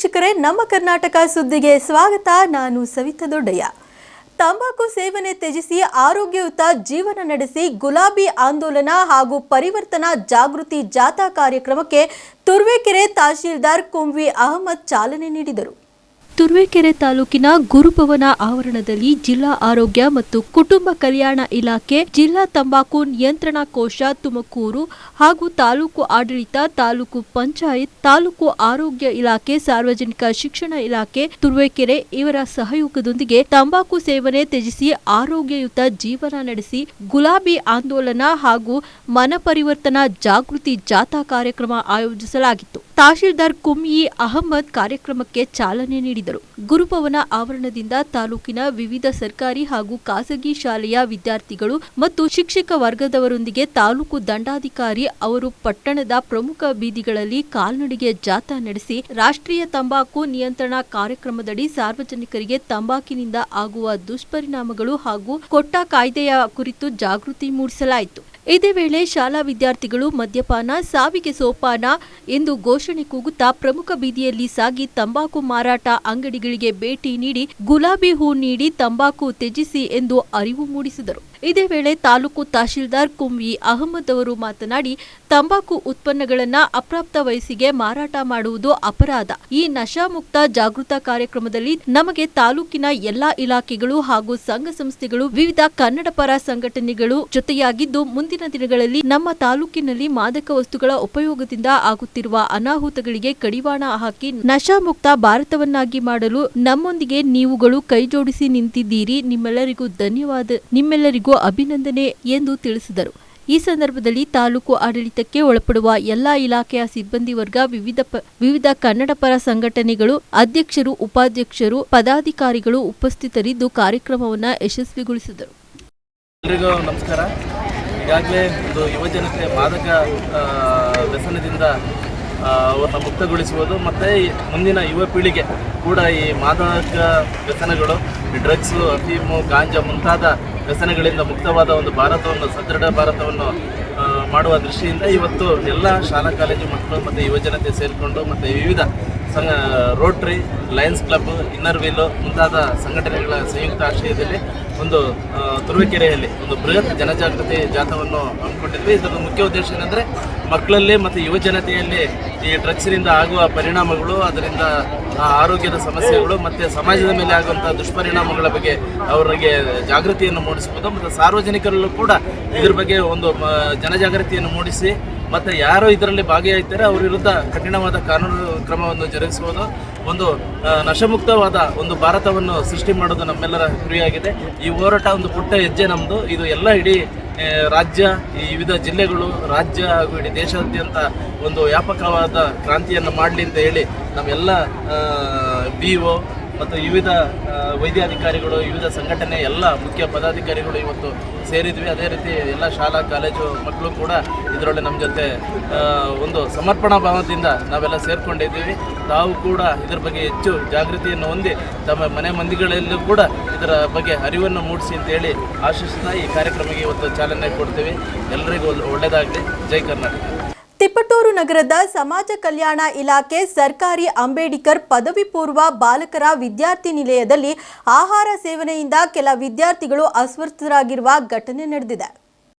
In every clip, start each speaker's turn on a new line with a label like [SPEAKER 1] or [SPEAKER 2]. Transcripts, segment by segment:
[SPEAKER 1] ವೀಕ್ಷಕರೇ, ನಮ್ಮ ಕರ್ನಾಟಕ ಸುದ್ದಿಗೆ ಸ್ವಾಗತ. ನಾನು ಸವಿತಾ ದೊಡ್ಡಯ್ಯ. ತಂಬಾಕು ಸೇವನೆ ತ್ಯಜಿಸಿ ಆರೋಗ್ಯಯುತ ಜೀವನ ನಡೆಸಿ ಗುಲಾಬಿ ಆಂದೋಲನ ಹಾಗೂ ಪರಿವರ್ತನಾ ಜಾಗೃತಿ ಜಾಥಾ ಕಾರ್ಯಕ್ರಮಕ್ಕೆ ತುರ್ವೇಕೆರೆ ತಹಶೀಲ್ದಾರ್ ಕುಂವಿ ಅಹಮದ್ ಚಾಲನೆ ನೀಡಿದರು. ತುರುವೇಕೆರೆ ತಾಲೂಕಿನ ಗುರುಭವನ ಆವರಣದಲ್ಲಿ ಜಿಲ್ಲಾ ಆರೋಗ್ಯ ಮತ್ತು ಕುಟುಂಬ ಕಲ್ಯಾಣ ಇಲಾಖೆ, ಜಿಲ್ಲಾ ತಂಬಾಕು ನಿಯಂತ್ರಣ ಕೋಶ ತುಮಕೂರು ಹಾಗೂ ತಾಲೂಕು ಆಡಳಿತ, ತಾಲೂಕು ಪಂಚಾಯತ್, ತಾಲೂಕು ಆರೋಗ್ಯ ಇಲಾಖೆ, ಸಾರ್ವಜನಿಕ ಶಿಕ್ಷಣ ಇಲಾಖೆ, ತುರುವೇಕೆರೆ ಇವರ ಸಹಯೋಗದೊಂದಿಗೆ ತಂಬಾಕು ಸೇವನೆ ತ್ಯಜಿಸಿ ಆರೋಗ್ಯಯುತ ಜೀವನ ನಡೆಸಿ ಗುಲಾಬಿ ಆಂದೋಲನ ಹಾಗೂ ಮನಪರಿವರ್ತನಾ ಜಾಗೃತಿ ಜಾಥಾ ಕಾರ್ಯಕ್ರಮ ಆಯೋಜಿಸಲಾಗಿತ್ತು. ತಹಶೀಲ್ದಾರ್ ಕುಮ್ಯಿ ಅಹಮದ್ ಕಾರ್ಯಕ್ರಮಕ್ಕೆ ಚಾಲನೆ ನೀಡಿದರು. ಗುರುಭವನ ಆವರಣದಿಂದ ತಾಲೂಕಿನ ವಿವಿಧ ಸರ್ಕಾರಿ ಹಾಗೂ ಖಾಸಗಿ ಶಾಲೆಯ ವಿದ್ಯಾರ್ಥಿಗಳು ಮತ್ತು ಶಿಕ್ಷಕ ವರ್ಗದವರೊಂದಿಗೆ ತಾಲೂಕು ದಂಡಾಧಿಕಾರಿ ಅವರು ಪಟ್ಟಣದ ಪ್ರಮುಖ ಬೀದಿಗಳಲ್ಲಿ ಕಾಲ್ನಡಿಗೆ ಜಾಥಾ ನಡೆಸಿ ರಾಷ್ಟ್ರೀಯ ತಂಬಾಕು ನಿಯಂತ್ರಣ ಕಾರ್ಯಕ್ರಮದಡಿ ಸಾರ್ವಜನಿಕರಿಗೆ ತಂಬಾಕಿನಿಂದ ಆಗುವ ದುಷ್ಪರಿಣಾಮಗಳು ಹಾಗೂ ಕೊಟ್ಟ ಕಾಯ್ದೆಯ ಕುರಿತು ಜಾಗೃತಿ ಮೂಡಿಸಲಾಯಿತು. ಇದೇ ವೇಳೆ ಶಾಲಾ ವಿದ್ಯಾರ್ಥಿಗಳು ಮದ್ಯಪಾನ, ಸಾವಿಗೆ ಸೋಪಾನ ಎಂದು ಘೋಷಣೆ ಕೂಗುತ್ತಾ ಪ್ರಮುಖ ಬೀದಿಯಲ್ಲಿ ಸಾಗಿ ತಂಬಾಕು ಮಾರಾಟ ಅಂಗಡಿಗಳಿಗೆ ಭೇಟಿ ನೀಡಿ ಗುಲಾಬಿ ಹೂ ನೀಡಿ ತಂಬಾಕು ತ್ಯಜಿಸಿ ಎಂದು ಅರಿವು ಮೂಡಿಸಿದರು. ಇದೇ ವೇಳೆ ತಾಲೂಕು ತಹಶೀಲ್ದಾರ್ ಕುಂವಿ ಅಹಮದ್ ಅವರು ಮಾತನಾಡಿ, ತಂಬಾಕು ಉತ್ಪನ್ನಗಳನ್ನ ಅಪ್ರಾಪ್ತ ವಯಸ್ಸಿಗೆ ಮಾರಾಟ ಮಾಡುವುದು ಅಪರಾಧ. ಈ ನಶಾಮುಕ್ತ ಜಾಗೃತ ಕಾರ್ಯಕ್ರಮದಲ್ಲಿ ನಮಗೆ ತಾಲೂಕಿನ ಎಲ್ಲಾ ಇಲಾಖೆಗಳು ಹಾಗೂ ಸಂಘ ಸಂಸ್ಥೆಗಳು, ವಿವಿಧ ಕನ್ನಡ ಪರ ಸಂಘಟನೆಗಳು ಜೊತೆಯಾಗಿದ್ದು, ಮುಂದಿನ ದಿನಗಳಲ್ಲಿ ನಮ್ಮ ತಾಲೂಕಿನಲ್ಲಿ ಮಾದಕ ವಸ್ತುಗಳ ಉಪಯೋಗದಿಂದ ಆಗುತ್ತಿರುವ ಅನಾಹುತಗಳಿಗೆ ಕಡಿವಾಣ ಹಾಕಿ ನಶಾಮುಕ್ತ ಭಾರತವನ್ನಾಗಿ ಮಾಡಲು ನಮ್ಮೊಂದಿಗೆ ನೀವುಗಳು ಕೈಜೋಡಿಸಿ ನಿಂತಿದ್ದೀರಿ. ನಿಮ್ಮೆಲ್ಲರಿಗೂ ಧನ್ಯವಾದ. ನಿಮ್ಮೆಲ್ಲರಿಗೂ ಅಭಿನಂದನೆ ಎಂದು ತಿಳಿಸಿದರು. ಈ ಸಂದರ್ಭದಲ್ಲಿ ತಾಲೂಕು ಆಡಳಿತಕ್ಕೆ ಒಳಪಡುವ ಎಲ್ಲಾ ಇಲಾಖೆಯ ಸಿಬ್ಬಂದಿ ವರ್ಗ, ವಿವಿಧ ವಿವಿಧ ಕನ್ನಡ ಪರ ಸಂಘಟನೆಗಳು, ಅಧ್ಯಕ್ಷರು, ಉಪಾಧ್ಯಕ್ಷರು, ಪದಾಧಿಕಾರಿಗಳು ಉಪಸ್ಥಿತರಿದ್ದು ಕಾರ್ಯಕ್ರಮವನ್ನು ಯಶಸ್ವಿಗೊಳಿಸಿದರು.
[SPEAKER 2] ಎಲ್ರಿಗೂ ನಮಸ್ಕಾರ. ಈಗಾಗಲೇ ಒಂದು ಯುವಜನತೆ ಮಾದಕ ವ್ಯಸನದಿಂದ ಅವ್ರನ್ನ ಮುಕ್ತಗೊಳಿಸುವುದು ಮತ್ತು ಮುಂದಿನ ಯುವ ಪೀಳಿಗೆ ಕೂಡ ಈ ಮಾದಕ ವ್ಯಸನಗಳು ಡ್ರಗ್ಸು ಅಫೀಮು ಗಾಂಜಾ ಮುಂತಾದ ವ್ಯಸನಗಳಿಂದ ಮುಕ್ತವಾದ ಒಂದು ಭಾರತವನ್ನು, ಸದೃಢ ಭಾರತವನ್ನು ಮಾಡುವ ದೃಷ್ಟಿಯಿಂದ ಇವತ್ತು ಎಲ್ಲ ಶಾಲಾ, ಕಾಲೇಜು ಮಕ್ಕಳು ಮತ್ತು ಯುವಜನತೆ ಸೇರಿಕೊಂಡು ಮತ್ತು ವಿವಿಧ ಸಂಘ Rotary Lions club Inner Wheel ಮುಂತಾದ ಸಂಘಟನೆಗಳ ಸಂಯುಕ್ತ ಆಶ್ರಯದಲ್ಲಿ ಒಂದು ತುರುವೇಕೆರೆಯಲ್ಲಿ ಒಂದು ಬೃಹತ್ ಜನಜಾಗೃತಿ ಜಾಥವನ್ನು ಹಮ್ಮಿಕೊಂಡಿದ್ವಿ. ಇದರ ಮುಖ್ಯ ಉದ್ದೇಶ ಏನಂದರೆ ಮಕ್ಕಳಲ್ಲಿ ಮತ್ತು ಯುವಜನತೆಯಲ್ಲಿ ಈ ಡ್ರಗ್ಸ್ನಿಂದ ಆಗುವ ಪರಿಣಾಮಗಳು, ಅದರಿಂದ ಆರೋಗ್ಯದ ಸಮಸ್ಯೆಗಳು ಮತ್ತು ಸಮಾಜದ ಮೇಲೆ ಆಗುವಂಥ ದುಷ್ಪರಿಣಾಮಗಳ ಬಗ್ಗೆ ಅವರಿಗೆ ಜಾಗೃತಿಯನ್ನು ಮೂಡಿಸುವುದು ಮತ್ತು ಸಾರ್ವಜನಿಕರಲ್ಲೂ ಕೂಡ ಇದ್ರ ಬಗ್ಗೆ ಒಂದು ಜನಜಾಗೃತಿಯನ್ನು ಮೂಡಿಸಿ ಮತ್ತು ಯಾರು ಇದರಲ್ಲಿ ಭಾಗಿಯಾಗ್ತಾರೆ, ಅವ್ರ ವಿರುದ್ಧ ಕಠಿಣವಾದ ಕಾನೂನು ಕ್ರಮವನ್ನು ಜರುಗಿಸುವುದು ಒಂದು ನಶಮುಕ್ತವಾದ ಒಂದು ಭಾರತವನ್ನು ಸೃಷ್ಟಿ ಮಾಡೋದು ನಮ್ಮೆಲ್ಲರ ಗುರಿಯಾಗಿದೆ. ಈ ಹೋರಾಟ ಒಂದು ಪುಟ್ಟ ಹೆಜ್ಜೆ ನಮ್ಮದು ಇದು ಎಲ್ಲ ಇಡೀ ರಾಜ್ಯ, ಈ ವಿವಿಧ ಜಿಲ್ಲೆಗಳು, ರಾಜ್ಯ ಹಾಗೂ ಇಡೀ ದೇಶಾದ್ಯಂತ ಒಂದು ವ್ಯಾಪಕವಾದ ಕ್ರಾಂತಿಯನ್ನು ಮಾಡಲಿ ಅಂತ ಹೇಳಿ ನಮ್ಮೆಲ್ಲ ಬಿ ಒ ಮತ್ತು ವಿವಿಧ ವೈದ್ಯಾಧಿಕಾರಿಗಳು, ವಿವಿಧ ಸಂಘಟನೆ, ಎಲ್ಲ ಮುಖ್ಯ ಪದಾಧಿಕಾರಿಗಳು ಇವತ್ತು ಸೇರಿದ್ವಿ. ಅದೇ ರೀತಿ ಎಲ್ಲ ಶಾಲಾ, ಕಾಲೇಜು ಮಕ್ಕಳು ಕೂಡ ಇದರೊಳಗೆ ನಮ್ಮ ಜೊತೆ ಒಂದು ಸಮರ್ಪಣಾ ಭಾವದಿಂದ ನಾವೆಲ್ಲ ಸೇರಿಕೊಂಡಿದ್ದೀವಿ. ತಾವು ಕೂಡ ಇದರ ಬಗ್ಗೆ ಹೆಚ್ಚು ಜಾಗೃತಿಯನ್ನು ಹೊಂದಿ ತಮ್ಮ ಮನೆ ಮಂದಿಗಳಲ್ಲೂ ಕೂಡ ಇದರ ಬಗ್ಗೆ ಅರಿವನ್ನು ಮೂಡಿಸಿ ಅಂತೇಳಿ ಆಶಿಸ್ತಾ ಈ ಕಾರ್ಯಕ್ರಮಕ್ಕೆ ಇವತ್ತು ಚಾಲನೆ ಕೊಡ್ತೀವಿ. ಎಲ್ಲರಿಗೂ ಒಳ್ಳೆಯದಾಗಲಿ ಜೈ ಕರ್ನಾಟಕ.
[SPEAKER 1] ತಿಪಟೂರು ನಗರದ ಸಮಾಜ ಕಲ್ಯಾಣ ಇಲಾಖೆ ಸರ್ಕಾರಿ ಅಂಬೇಡ್ಕರ್ ಪದವಿ ಪೂರ್ವ ಬಾಲಕರ ವಿದ್ಯಾರ್ಥಿ ನಿಲಯದಲ್ಲಿ ಆಹಾರ ಸೇವನೆಯಿಂದ ಕೆಲ ವಿದ್ಯಾರ್ಥಿಗಳು ಅಸ್ವಸ್ಥರಾಗಿರುವ ಘಟನೆ ನಡೆದಿದೆ.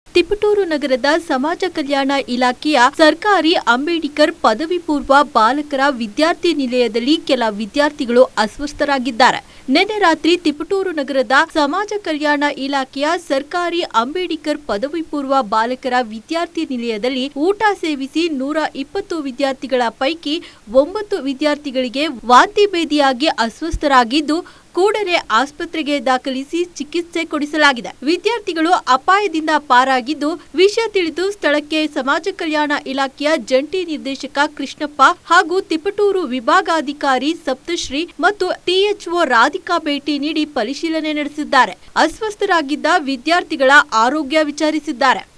[SPEAKER 1] ತಿಪಟೂರು ನಗರದ ಸಮಾಜ ಕಲ್ಯಾಣ ಇಲಾಖೆಯ ಸರ್ಕಾರಿ ಅಂಬೇಡ್ಕರ್ ಪದವಿ ಪೂರ್ವ ಬಾಲಕರ ವಿದ್ಯಾರ್ಥಿ ನಿಲಯದಲ್ಲಿ ಕೆಲ ವಿದ್ಯಾರ್ಥಿಗಳು ಅಸ್ವಸ್ಥರಾಗಿದ್ದಾರೆ. ನಿನ್ನೆ ರಾತ್ರಿ ತಿಪಟೂರು ನಗರದ ಸಮಾಜ ಕಲ್ಯಾಣ ಇಲಾಖೆಯ ಸರ್ಕಾರಿ ಅಂಬೇಡ್ಕರ್ ಪದವಿ ಪೂರ್ವ ಬಾಲಕರ ವಿದ್ಯಾರ್ಥಿ ನಿಲಯದಲ್ಲಿ ಊಟ ಸೇವಿಸಿ ನೂರ ಇಪ್ಪತ್ತು ವಿದ್ಯಾರ್ಥಿಗಳ ಪೈಕಿ ಒಂಬತ್ತು ವಿದ್ಯಾರ್ಥಿಗಳಿಗೆ ವಾಂತಿ ಭೇದಿಯಾಗಿ ಅಸ್ವಸ್ಥರಾಗಿದ್ದು ಕೂಡಲೇ ಆಸ್ಪತ್ರೆಗೆ ದಾಖಲಿಸಿ ಚಿಕಿತ್ಸೆ ಕೊಡಿಸಲಾಗಿದೆ. ವಿದ್ಯಾರ್ಥಿಗಳು ಅಪಾಯದಿಂದ ಪಾರಾಗಿದ್ದು ವಿಷಯ ತಿಳಿದು ಸ್ಥಳಕ್ಕೆ ಸಮಾಜ ಕಲ್ಯಾಣ ಇಲಾಖೆಯ ಜಂಟಿ ನಿರ್ದೇಶಕ ಕೃಷ್ಣಪ್ಪ ಹಾಗೂ ತಿಪಟೂರು ವಿಭಾಗಾಧಿಕಾರಿ ಸಪ್ತಶ್ರೀ ಮತ್ತು ಟಿಎಚ್ಒ ರಾಧಿಕಾ ಭೇಟಿ ನೀಡಿ ಪರಿಶೀಲನೆ ನಡೆಸಿದ್ದಾರೆ. ಅಸ್ವಸ್ಥರಾಗಿದ್ದ ವಿದ್ಯಾರ್ಥಿಗಳ ಆರೋಗ್ಯ ವಿಚಾರಿಸಿದ್ದಾರೆ.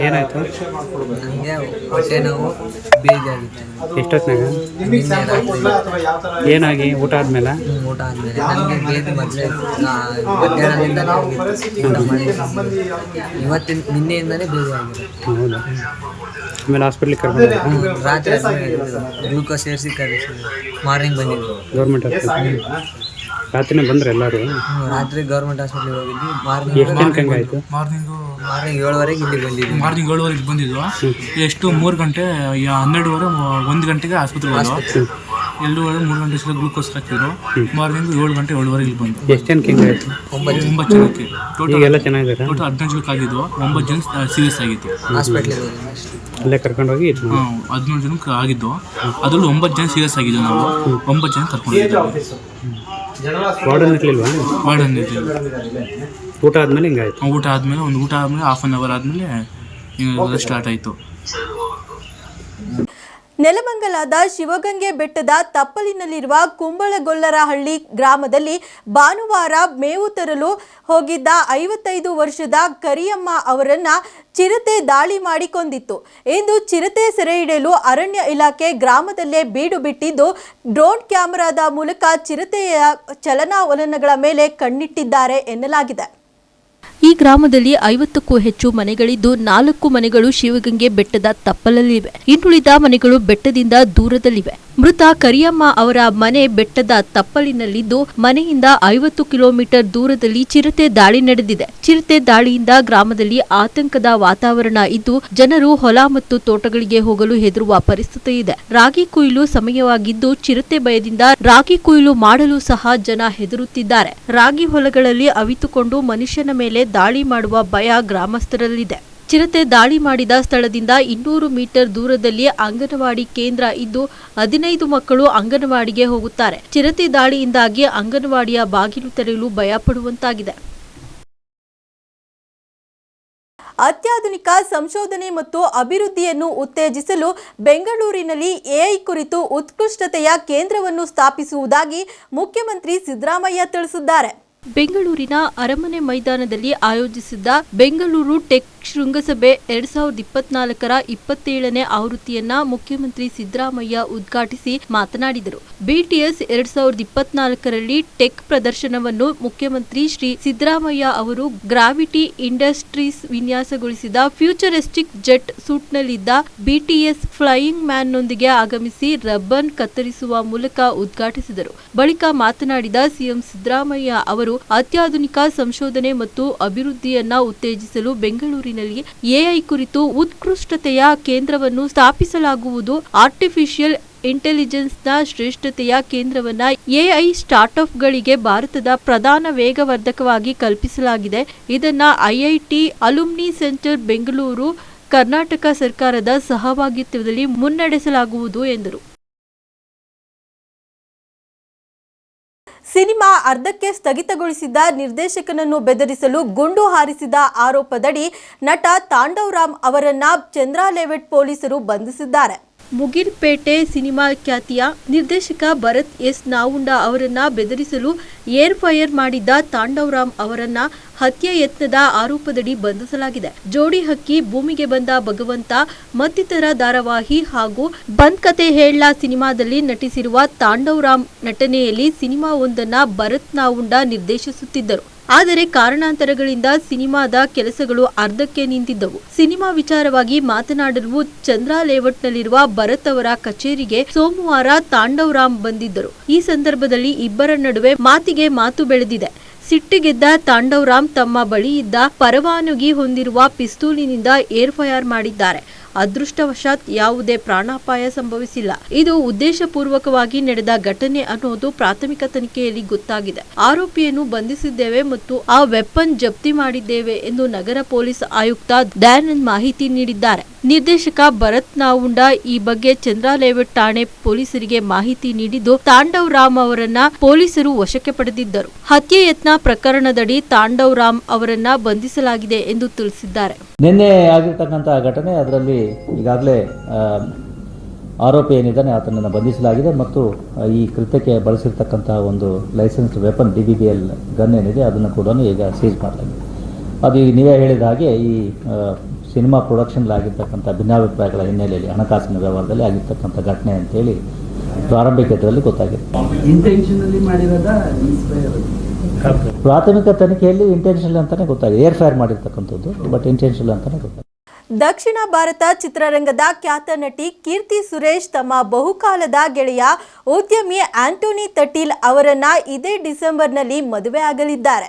[SPEAKER 3] ಏನಾಯ್ತು?
[SPEAKER 4] ಹೊಟ್ಟೆ ನೋವು
[SPEAKER 3] ಎಷ್ಟೊತ್ತಿನಾಗ? ಏನಾಗಿ ಊಟ ಆದ್ಮೇಲೆ?
[SPEAKER 4] ಊಟ ಆದ್ಮೇಲೆ ನನಗೆ ಬೇದಿ ಮಧ್ಯಾಹ್ನದಿಂದ ನನಗೆ ಊಟ ಮಾಡಿ ಇವತ್ತಿನ ಆಗಿದೆ
[SPEAKER 3] ಹೌದಾ. ಆಮೇಲೆ ಹಾಸ್ಪಿಟ್ಲಿಗೆ ಕರ್ಕೊಂಡು
[SPEAKER 4] ರಾತ್ರಿ ಗ್ಲೂಕೋಸ್ ಸೇರಿಸಿ ಕರೆಸಿ. ಮಾರ್ನಿಂಗ್ ಬಂದಿ
[SPEAKER 3] ಗೌರ್ಮೆಂಟ್ ಹಾಸ್ಪಿಟ್ಲ್ ರಾತ್ರಿನೇ ಬಂದ್ರೆ ಎಲ್ಲರೂ?
[SPEAKER 4] ರಾತ್ರಿ ಗೌರ್ಮೆಂಟ್ ಹಾಸ್ಪಿಟ್ಲಿಗೆ ಹೋಗಿದ್ವಿ. ಮಾರ್ನಿಂಗ್
[SPEAKER 3] ಎಷ್ಟು ಗಂಟೆ ಹಂಗಾಯ್ತು
[SPEAKER 5] ಮಾರ್ನಿಂಗು
[SPEAKER 4] ಮಾರ್ನಿಂಗ್ ಏಳುವರೆಗೆ ಇಲ್ಲಿ ಬಂದಿದ್ವಿ.
[SPEAKER 5] ಮಾರ್ನಿಂಗ್ ಏಳುವರೆಗೆ ಬಂದಿದ್ವು? ಎಷ್ಟು ಮೂರು ಗಂಟೆ ಹನ್ನೆರಡುವರೆ ಒಂದು ಗಂಟೆಗೆ ಆಸ್ಪತ್ರೆಗೆ ಬಂದು ಎರಡೂವರೆ ಮೂರು ಗಂಟೆ ಸಲ ಗ್ಲೂಕೋಸ್ ಹಾಕಿದ್ರು. ಮಾರ್ನಿಂಗ್ ಏಳು ಗಂಟೆ ಏಳುವರೆ ಇಲ್ಲಿ ಬಂದು
[SPEAKER 3] ಎಷ್ಟು ಜನಕ್ಕೆ ಹಿಂಗಾಯ್ತು
[SPEAKER 5] ಒಂಬತ್ತು ಜನಕ್ಕೆ ಟೋಟಲ್
[SPEAKER 3] ಎಲ್ಲ ಚೆನ್ನಾಗಿದ್ದಾರೆ
[SPEAKER 5] ಟೋಟಲ್ ಹದಿನೈದು ಜನಕ್ಕೆ ಆಗಿದ್ವು ಒಂಬತ್ತು ಜನ ಸೀರಿಯಸ್ ಆಗಿತ್ತು
[SPEAKER 4] ಹಾಸ್ಪಿಟ್ಲಿಗೆ ಹೋಗಿದ್ವಿ
[SPEAKER 3] ಅಲ್ಲೇ ಕರ್ಕೊಂಡು ಹೋಗಿ?
[SPEAKER 5] ಹಾಂ ಹದಿನೇಳು ಜನಕ್ಕೆ ಆಗಿದ್ದು. ಅದರಲ್ಲೂ ಒಂಬತ್ತು ಜನ ಸೀರಿಯಸ್ ಆಗಿದ್ದು ನಾವು. ಒಂಬತ್ತು ಜನ ಕರ್ಕೊಂಡಿದ್ದೀವಿ
[SPEAKER 3] ವಾರ್ಡನ್ ಇರ್ಲಿಲ್ವಾ?
[SPEAKER 5] ವಾರ್ಡನ್
[SPEAKER 3] ಊಟ ಆದ್ಮೇಲೆ ಹಿಂಗಾಯ್ತು?
[SPEAKER 5] ಊಟ ಆದಮೇಲೆ ಒಂದು ಊಟ ಆದಮೇಲೆ ಹಾಫ್ ಆನ್ ಅವರ್ ಆದಮೇಲೆ ಸ್ಟಾರ್ಟ್ ಆಯಿತು.
[SPEAKER 6] ನೆಲಮಂಗಲದ ಶಿವಗಂಗೆ ಬೆಟ್ಟದ ತಪ್ಪಲಿನಲ್ಲಿರುವ ಕುಂಬಳಗೊಲ್ಲರಹಳ್ಳಿ ಗ್ರಾಮದಲ್ಲಿ ಭಾನುವಾರ ಮೇವು ತರಲು ಹೋಗಿದ್ದ ಐವತ್ತೈದು ವರ್ಷದ ಕರಿಯಮ್ಮ ಅವರನ್ನ ಚಿರತೆ ದಾಳಿ ಮಾಡಿಕೊಂಡಿತ್ತು. ಇಂದು ಚಿರತೆ ಸೆರೆ ಹಿಡಿಯಲು ಅರಣ್ಯ ಇಲಾಖೆ ಗ್ರಾಮದಲ್ಲೇ ಬೀಡು ಬಿಟ್ಟಿದ್ದು ಡ್ರೋನ್ ಕ್ಯಾಮೆರಾದ ಮೂಲಕ ಚಿರತೆಯ ಚಲನಾವಲನಗಳ ಮೇಲೆ ಕಣ್ಣಿಟ್ಟಿದ್ದಾರೆ ಎನ್ನಲಾಗಿದೆ.
[SPEAKER 1] ಈ ಗ್ರಾಮದಲ್ಲಿ ಐವತ್ತಕ್ಕೂ ಹೆಚ್ಚು ಮನೆಗಳಿದ್ದು ನಾಲ್ಕು ಮನೆಗಳು ಶಿವಗಂಗೆ ಬೆಟ್ಟದ ತಪ್ಪಲಲ್ಲಿವೆ. ಇನ್ನುಳಿದ ಮನೆಗಳು ಬೆಟ್ಟದಿಂದ ದೂರದಲ್ಲಿವೆ. ಮೃತ ಕರಿಯಮ್ಮ ಅವರ ಮನೆ ಬೆಟ್ಟದ ತಪ್ಪಲಿನಲ್ಲಿದ್ದು ಮನೆಯಿಂದ ಐವತ್ತು ಕಿಲೋಮೀಟರ್ ದೂರದಲ್ಲಿ ಚಿರತೆ ದಾಳಿ ನಡೆದಿದೆ. ಚಿರತೆ ದಾಳಿಯಿಂದ ಗ್ರಾಮದಲ್ಲಿ ಆತಂಕದ ವಾತಾವರಣ ಇದ್ದು ಜನರು ಹೊಲ ಮತ್ತು ತೋಟಗಳಿಗೆ ಹೋಗಲು ಹೆದರುವ ಪರಿಸ್ಥಿತಿ ಇದೆ. ರಾಗಿ ಕೊಯ್ಲು ಸಮಯವಾಗಿದ್ದು ಚಿರತೆ ಭಯದಿಂದ ರಾಗಿ ಕೊಯ್ಲು ಮಾಡಲು ಸಹ ಜನ ಹೆದರುತ್ತಿದ್ದಾರೆ. ರಾಗಿ ಹೊಲಗಳಲ್ಲಿ ಅವಿತುಕೊಂಡು ಮನುಷ್ಯನ ಮೇಲೆ ದಾಳಿ ಮಾಡುವ ಭಯ ಗ್ರಾಮಸ್ಥರಲ್ಲಿದೆ. ಚಿರತೆ ದಾಳಿ ಮಾಡಿದ ಸ್ಥಳದಿಂದ ಇನ್ನೂರು ಮೀಟರ್ ದೂರದಲ್ಲಿ ಅಂಗನವಾಡಿ ಕೇಂದ್ರ ಇದ್ದು ಹದಿನೈದು ಮಕ್ಕಳು ಅಂಗನವಾಡಿಗೆ ಹೋಗುತ್ತಾರೆ. ಚಿರತೆ ದಾಳಿಯಿಂದಾಗಿ ಅಂಗನವಾಡಿಯ ಬಾಗಿಲು ತೆರೆಯಲು ಭಯಪಡುವಂತಾಗಿದೆ.
[SPEAKER 6] ಅತ್ಯಾಧುನಿಕ ಸಂಶೋಧನೆ ಮತ್ತು ಅಭಿವೃದ್ಧಿಯನ್ನು ಉತ್ತೇಜಿಸಲು ಬೆಂಗಳೂರಿನಲ್ಲಿ ಎಐ ಕುರಿತು ಉತ್ಕೃಷ್ಟತೆಯ ಕೇಂದ್ರವನ್ನು ಸ್ಥಾಪಿಸುವುದಾಗಿ ಮುಖ್ಯಮಂತ್ರಿ ಸಿದ್ದರಾಮಯ್ಯ ತಿಳಿಸಿದ್ದಾರೆ.
[SPEAKER 1] ಬೆಂಗಳೂರಿನ ಅರಮನೆ ಮೈದಾನದಲ್ಲಿ ಆಯೋಜಿಸಿದ್ದ ಬೆಂಗಳೂರು ಟೆಕ್ ಶೃಂಗಸಭೆ ಎರಡ್ ಸಾವಿರದ ಇಪ್ಪತ್ನಾಲ್ಕರ ಇಪ್ಪತ್ತೇಳನೇ ಆವೃತ್ತಿಯನ್ನ ಮುಖ್ಯಮಂತ್ರಿ ಸಿದ್ದರಾಮಯ್ಯ ಉದ್ಘಾಟಿಸಿ ಮಾತನಾಡಿದರು. ಬಿಟಿಎಸ್ ಎರಡ್ ಸಾವಿರದ ಇಪ್ಪತ್ನಾಲ್ಕರಲ್ಲಿ ಟೆಕ್ ಪ್ರದರ್ಶನವನ್ನು ಮುಖ್ಯಮಂತ್ರಿ ಶ್ರೀ ಸಿದ್ದರಾಮಯ್ಯ ಅವರು ಗ್ರಾವಿಟಿ ಇಂಡಸ್ಟ್ರೀಸ್ ವಿನ್ಯಾಸಗೊಳಿಸಿದ ಫ್ಯೂಚರಿಸ್ಟಿಕ್ ಜೆಟ್ ಸೂಟ್ನಲ್ಲಿದ್ದ ಬಿಟಿಎಸ್ ಫ್ಲೈಯಿಂಗ್ ಮ್ಯಾನ್ನೊಂದಿಗೆ ಆಗಮಿಸಿ ರಬ್ಬನ್ ಕತ್ತರಿಸುವ ಮೂಲಕ ಉದ್ಘಾಟಿಸಿದರು. ಬಳಿಕ ಮಾತನಾಡಿದ ಸಿಎಂ ಸಿದ್ದರಾಮಯ್ಯ ಅವರು, ಅತ್ಯಾಧುನಿಕ ಸಂಶೋಧನೆ ಮತ್ತು ಅಭಿವೃದ್ಧಿಯನ್ನ ಉತ್ತೇಜಿಸಲು ಬೆಂಗಳೂರಿನಲ್ಲಿ ಎಐ ಕುರಿತು ಉತ್ಕೃಷ್ಟತೆಯ ಕೇಂದ್ರವನ್ನು ಸ್ಥಾಪಿಸಲಾಗುವುದು. ಆರ್ಟಿಫಿಷಿಯಲ್ ಇಂಟೆಲಿಜೆನ್ಸ್ನ ಶ್ರೇಷ್ಠತೆಯ ಕೇಂದ್ರವನ್ನ ಎಐ ಸ್ಟಾರ್ಟ್ಅಪ್ಗಳಿಗೆ ಭಾರತದ ಪ್ರಧಾನ ವೇಗವರ್ಧಕವಾಗಿ ಕಲ್ಪಿಸಲಾಗಿದೆ. ಇದನ್ನ IIT, alumni centre, Bengaluru, Karnataka ಸರ್ಕಾರದ ಸಹಭಾಗಿತ್ವದಲ್ಲಿ ಮುನ್ನಡೆಸಲಾಗುವುದು ಎಂದರು.
[SPEAKER 6] ಸಿನಿಮಾ ಅರ್ಧಕ್ಕೆ ಸ್ಥಗಿತಗೊಳಿಸಿದ್ದ ನಿರ್ದೇಶಕನನ್ನು ಬೆದರಿಸಲು ಗುಂಡು ಹಾರಿಸಿದ ಆರೋಪದಡಿ ನಟ ತಾಂಡವ್ ರಾಮ್ ಅವರನ್ನ ಚಂದ್ರಾಲೇವೆಟ್ ಪೊಲೀಸರು ಬಂಧಿಸಿದ್ದಾರೆ.
[SPEAKER 1] ಮುಗಿರ್ಪೇಟೆ ಸಿನಿಮಾ ಖ್ಯಾತಿಯ ನಿರ್ದೇಶಕ ಭರತ್ ಎಸ್. ನಾವುಂಡ ಅವರನ್ನ ಬೆದರಿಸಲು ಏರ್ ಫೈರ್ ಮಾಡಿದ್ದ ತಾಂಡವ್ ರಾಮ್ ಅವರನ್ನ ಹತ್ಯೆ ಯತ್ನದ ಆರೋಪದಡಿ ಬಂಧಿಸಲಾಗಿದೆ. ಜೋಡಿ ಹಕ್ಕಿ ಭೂಮಿಗೆ ಬಂದ ಭಗವಂತ, ಮತ್ತಿತರ ಧಾರಾವಾಹಿ ಹಾಗೂ ಬಂದ್ ಕತೆ ಹೇಳ ಸಿನಿಮಾದಲ್ಲಿ ನಟಿಸಿರುವ ತಾಂಡವ್ ರಾಮ್ ನಟನೆಯಲ್ಲಿ ಸಿನಿಮಾ ಒಂದನ್ನ ಭರತ್ ನಾವುಂಡ ನಿರ್ದೇಶಿಸುತ್ತಿದ್ದರು. ಆದರೆ ಕಾರಣಾಂತರಗಳಿಂದ ಸಿನಿಮಾದ ಕೆಲಸಗಳು ಅರ್ಧಕ್ಕೆ ನಿಂತಿದ್ದವು. ಸಿನಿಮಾ ವಿಚಾರವಾಗಿ ಮಾತನಾಡಲು ಚಂದ್ರಾ ಲೇಔಟ್ನಲ್ಲಿರುವ ಭರತ್ ಅವರ ಕಚೇರಿಗೆ ಸೋಮವಾರ ತಾಂಡವ್ ರಾಮ್ ಬಂದಿದ್ದರು. ಈ ಸಂದರ್ಭದಲ್ಲಿ ಇಬ್ಬರ ನಡುವೆ ಮಾತಿಗೆ ಮಾತು ಬೆಳೆದಿದೆ. ಸಿಟ್ಟಿಗೆದ್ದ ತಾಂಡವ್ ರಾಮ್ ತಮ್ಮ ಬಳಿ ಇದ್ದ ಪರವಾನಗಿ ಹೊಂದಿರುವ ಪಿಸ್ತೂಲಿನಿಂದ ಏರ್ ಫೈರ್ ಮಾಡಿದ್ದಾರೆ. ಅದೃಷ್ಟವಶಾತ್ ಯಾವುದೇ ಪ್ರಾಣಾಪಾಯ ಸಂಭವಿಸಿಲ್ಲ. ಇದು ಉದ್ದೇಶಪೂರ್ವಕವಾಗಿ ನಡೆದ ಘಟನೆ ಅನ್ನೋದು ಪ್ರಾಥಮಿಕ ತನಿಖೆಯಲ್ಲಿ ಗೊತ್ತಾಗಿದೆ. ಆರೋಪಿಯನ್ನು ಬಂಧಿಸಿದ್ದೇವೆ ಮತ್ತು ಆ ವೆಪನ್ ಜಪ್ತಿ ಮಾಡಿದ್ದೇವೆ ಎಂದು ನಗರ ಪೊಲೀಸ್ ಆಯುಕ್ತ ದಯಾನಂದ್ ಮಾಹಿತಿ ನೀಡಿದ್ದಾರೆ. ನಿರ್ದೇಶಕ ಭರತ್ ನಾವುಂಡ ಈ ಬಗ್ಗೆ ಚಂದ್ರ ಲೇಔಟ್ ಠಾಣೆ ಪೊಲೀಸರಿಗೆ ಮಾಹಿತಿ ನೀಡಿದ್ದು, ತಾಂಡವ್ ರಾಮ್ ಅವರನ್ನ ಪೊಲೀಸರು ವಶಕ್ಕೆ ಪಡೆದಿದ್ದರು. ಹತ್ಯೆ ಯತ್ನ ಪ್ರಕರಣದಡಿ ತಾಂಡವ್ ರಾಮ್ ಅವರನ್ನ ಬಂಧಿಸಲಾಗಿದೆ ಎಂದು ತಿಳಿಸಿದ್ದಾರೆ.
[SPEAKER 7] ನಿನ್ನೆ ಆಗಿರ್ತಕ್ಕಂತಹ ಘಟನೆ, ಅದರಲ್ಲಿ ಈಗಾಗಲೇ ಆರೋಪಿ ಏನಿದ್ದಾನೆ ಆತನನ್ನು ಬಂಧಿಸಲಾಗಿದೆ ಮತ್ತು ಈ ಕೃತ್ಯಕ್ಕೆ ಬಳಸಿರ್ತಕ್ಕಂತಹ ಒಂದು licence weapon D B B L gun ಏನಿದೆ ಅದನ್ನು ಕೂಡ ಈಗ ಸೀಸ್ ಮಾಡಲಾಗಿದೆ. ಅದು ಈಗ ನೀವೇ ಹೇಳಿದ ಹಾಗೆ ಈ ಸಿನಿಮಾ ಪ್ರೊಡಕ್ಷನ್ಲಾಗಿರ್ತಕ್ಕಂಥ ಭಿನ್ನಾಭಿಪ್ರಾಯಗಳ ಹಿನ್ನೆಲೆಯಲ್ಲಿ ಹಣಕಾಸಿನ ವ್ಯವಹಾರದಲ್ಲಿ ಆಗಿರ್ತಕ್ಕಂಥ ಘಟನೆ ಅಂತೇಳಿ ಪ್ರಾರಂಭಿಕ ಇದರಲ್ಲಿ ಗೊತ್ತಾಗಿದೆ. ಪ್ರಾಥಮಿಕ ತನಿಖೆಯಲ್ಲಿ ಇಂಟೆನ್ಷನಲ್ ಅಂತಲೇ ಗೊತ್ತಾಗಿದೆ. ಏರ್ ಫೈರ್ ಮಾಡಿರ್ತಕ್ಕಂಥದ್ದು ಬಟ್ ಇಂಟೆನ್ಷನಲ್ ಅಂತಲೇ ಗೊತ್ತಾಗಿದೆ.
[SPEAKER 6] ದಕ್ಷಿಣ ಭಾರತ ಚಿತ್ರರಂಗದ ಖ್ಯಾತ ನಟಿ ಕೀರ್ತಿ ಸುರೇಶ್ ತಮ್ಮ ಬಹುಕಾಲದ ಗೆಳೆಯ ಉದ್ಯಮಿ ಆಂಟೋನಿ ತಟೀಲ್ ಅವರನ್ನ ಇದೇ ಡಿಸೆಂಬರ್ನಲ್ಲಿ ಮದುವೆ ಆಗಲಿದ್ದಾರೆ.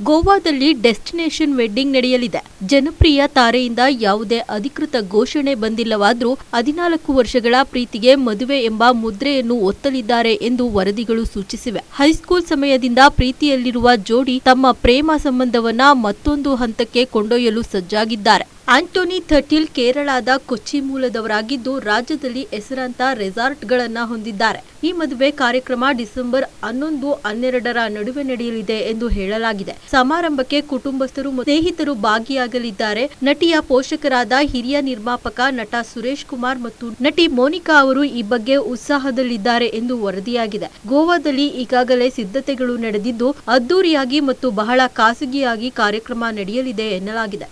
[SPEAKER 1] ಗೋವಾದಲ್ಲಿ ಡೆಸ್ಟಿನೇಷನ್ ವೆಡ್ಡಿಂಗ್ ನಡೆಯಲಿದೆ. ಜನಪ್ರಿಯ ತಾರೆಯಿಂದ ಯಾವುದೇ ಅಧಿಕೃತ ಘೋಷಣೆ ಬಂದಿಲ್ಲವಾದರೂ ಹದಿನಾಲ್ಕು ವರ್ಷಗಳ ಪ್ರೀತಿಗೆ ಮದುವೆ ಎಂಬ ಮುದ್ರೆಯನ್ನು ಒತ್ತಲಿದ್ದಾರೆ ಎಂದು ವರದಿಗಳು ಸೂಚಿಸಿವೆ. ಹೈಸ್ಕೂಲ್ ಸಮಯದಿಂದ ಪ್ರೀತಿಯಲ್ಲಿರುವ ಜೋಡಿ ತಮ್ಮ ಪ್ರೇಮ ಸಂಬಂಧವನ್ನ ಮತ್ತೊಂದು ಹಂತಕ್ಕೆ ಕೊಂಡೊಯ್ಯಲು ಸಜ್ಜಾಗಿದ್ದಾರೆ. ಆಂಟೋನಿ ಥರ್ಟಿಲ್ ಕೇರಳದ ಕೊಚ್ಚಿ ಮೂಲದವರಾಗಿದ್ದು ರಾಜ್ಯದಲ್ಲಿ ಹೆಸರಾಂತ ರೆಸಾರ್ಟ್ಗಳನ್ನ ಹೊಂದಿದ್ದಾರೆ. ಈ ಮದುವೆ ಕಾರ್ಯಕ್ರಮ ಡಿಸೆಂಬರ್ ಹನ್ನೊಂದು, ಹನ್ನೆರಡರ ನಡುವೆ ನಡೆಯಲಿದೆ ಎಂದು ಹೇಳಲಾಗಿದೆ. ಸಮಾರಂಭಕ್ಕೆ ಕುಟುಂಬಸ್ಥರು ಸ್ನೇಹಿತರು ಭಾಗಿಯಾಗಲಿದ್ದಾರೆ. ನಟಿಯ ಪೋಷಕರಾದ ಹಿರಿಯ ನಿರ್ಮಾಪಕ ನಟ ಸುರೇಶ್ ಕುಮಾರ್ ಮತ್ತು ನಟಿ ಮೋನಿಕಾ ಅವರು ಈ ಬಗ್ಗೆ ಉತ್ಸಾಹದಲ್ಲಿದ್ದಾರೆ ಎಂದು ವರದಿಯಾಗಿದೆ. ಗೋವಾದಲ್ಲಿ ಈಗಾಗಲೇ ಸಿದ್ಧತೆಗಳು ನಡೆದಿದ್ದು, ಅದ್ದೂರಿಯಾಗಿ ಮತ್ತು ಬಹಳ ಖಾಸಗಿಯಾಗಿ ಕಾರ್ಯಕ್ರಮ ನಡೆಯಲಿದೆ ಎನ್ನಲಾಗಿದೆ.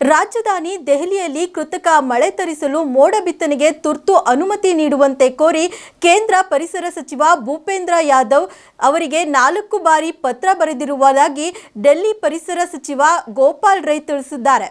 [SPEAKER 6] ರಾಜಧಾನಿ ದೆಹಲಿಯಲ್ಲಿ ಕೃತಕ ಮಳೆ ತರಿಸಲು ಮೋಡ ಬಿತ್ತನೆಗೆ ತುರ್ತು ಅನುಮತಿ ನೀಡುವಂತೆ ಕೋರಿ ಕೇಂದ್ರ ಪರಿಸರ ಸಚಿವ ಭೂಪೇಂದ್ರ ಯಾದವ್ ಅವರಿಗೆ ನಾಲ್ಕು ಬಾರಿ ಪತ್ರ ಬರೆದಿರುವುದಾಗಿ ಡೆಲ್ಲಿ ಪರಿಸರ ಸಚಿವ ಗೋಪಾಲ್ ರೈ ತಿಳಿಸಿದ್ದಾರೆ.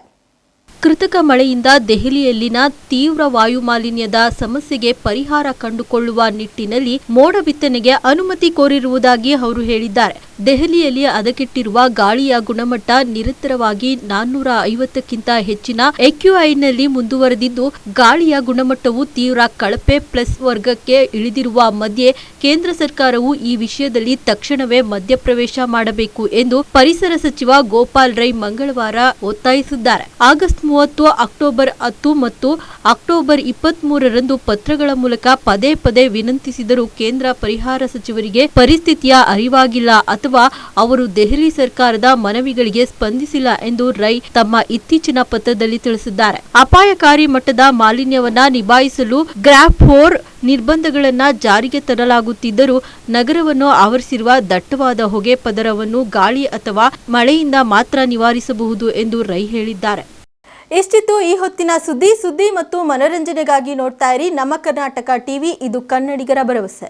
[SPEAKER 1] ಕೃತಕ ಮಳೆಯಿಂದ ದೆಹಲಿಯಲ್ಲಿನ ತೀವ್ರ ವಾಯುಮಾಲಿನ್ಯದ ಸಮಸ್ಯೆಗೆ ಪರಿಹಾರ ಕಂಡುಕೊಳ್ಳುವ ನಿಟ್ಟಿನಲ್ಲಿ ಮೋಡ ಬಿತ್ತನೆಗೆ ಅನುಮತಿ ಕೋರಿರುವುದಾಗಿ ಅವರು ಹೇಳಿದ್ದಾರೆ. ದೆಹಲಿಯಲ್ಲಿ ಅದಕ್ಕಿಟ್ಟಿರುವ ಗಾಳಿಯ ಗುಣಮಟ್ಟ ನಿರಂತರವಾಗಿ ನಾನ್ನೂರ ಐವತ್ತಕ್ಕಿಂತ ಹೆಚ್ಚಿನ ಎಕ್ಯುಐನಲ್ಲಿ ಮುಂದುವರೆದಿದ್ದು, ಗಾಳಿಯ ಗುಣಮಟ್ಟವು ತೀವ್ರ ಕಳಪೆ ಪ್ಲಸ್ ವರ್ಗಕ್ಕೆ ಇಳಿದಿರುವ ಮಧ್ಯೆ ಕೇಂದ್ರ ಸರ್ಕಾರವು ಈ ವಿಷಯದಲ್ಲಿ ತಕ್ಷಣವೇ ಮಧ್ಯಪ್ರವೇಶ ಮಾಡಬೇಕು ಎಂದು ಪರಿಸರ ಸಚಿವ ಗೋಪಾಲ್ ರೈ ಮಂಗಳವಾರ ಒತ್ತಾಯಿಸಿದ್ದಾರೆ. ಆಗಸ್ಟ್ ಮೂವತ್ತು, ಅಕ್ಟೋಬರ್ ಹತ್ತು ಮತ್ತು ಅಕ್ಟೋಬರ್ ಇಪ್ಪತ್ತ್ ಮೂರರಂದು ಪತ್ರಗಳ ಮೂಲಕ ಪದೇ ಪದೇ ವಿನಂತಿಸಿದರೂ ಕೇಂದ್ರ ಪರಿಹಾರ ಸಚಿವರಿಗೆ ಪರಿಸ್ಥಿತಿಯ ಅರಿವಾಗಿಲ್ಲ. ಅವರು ದೆಹಲಿ ಸರ್ಕಾರದ ಮನವಿಗಳಿಗೆ ಸ್ಪಂದಿಸಿಲ್ಲ ಎಂದು ರೈ ತಮ್ಮ ಇತ್ತೀಚಿನ ಪತ್ರದಲ್ಲಿ ತಿಳಿಸಿದ್ದಾರೆ. ಅಪಾಯಕಾರಿ ಮಟ್ಟದ ಮಾಲಿನ್ಯವನ್ನ ನಿಭಾಯಿಸಲು ಗ್ರಾಫೋರ್ ಫೋರ್ ನಿರ್ಬಂಧಗಳನ್ನ ಜಾರಿಗೆ ತರಲಾಗುತ್ತಿದ್ದರೂ ನಗರವನ್ನು ಆವರಿಸಿರುವ ದಟ್ಟವಾದ ಹೊಗೆ ಪದರವನ್ನು ಗಾಳಿ ಅಥವಾ ಮಳೆಯಿಂದ ಮಾತ್ರ ನಿವಾರಿಸಬಹುದು ಎಂದು ರೈ ಹೇಳಿದ್ದಾರೆ.
[SPEAKER 6] ಇಷ್ಟಿತ್ತು ಈ ಹೊತ್ತಿನ ಸುದ್ದಿ? ಸುದ್ದಿ ಮತ್ತು ಮನರಂಜನೆಗಾಗಿ ನೋಡ್ತಾ ಇರಿ ನಮ್ಮ ಕರ್ನಾಟಕ ಟಿವಿ. ಇದು ಕನ್ನಡಿಗರ ಭರವಸೆ.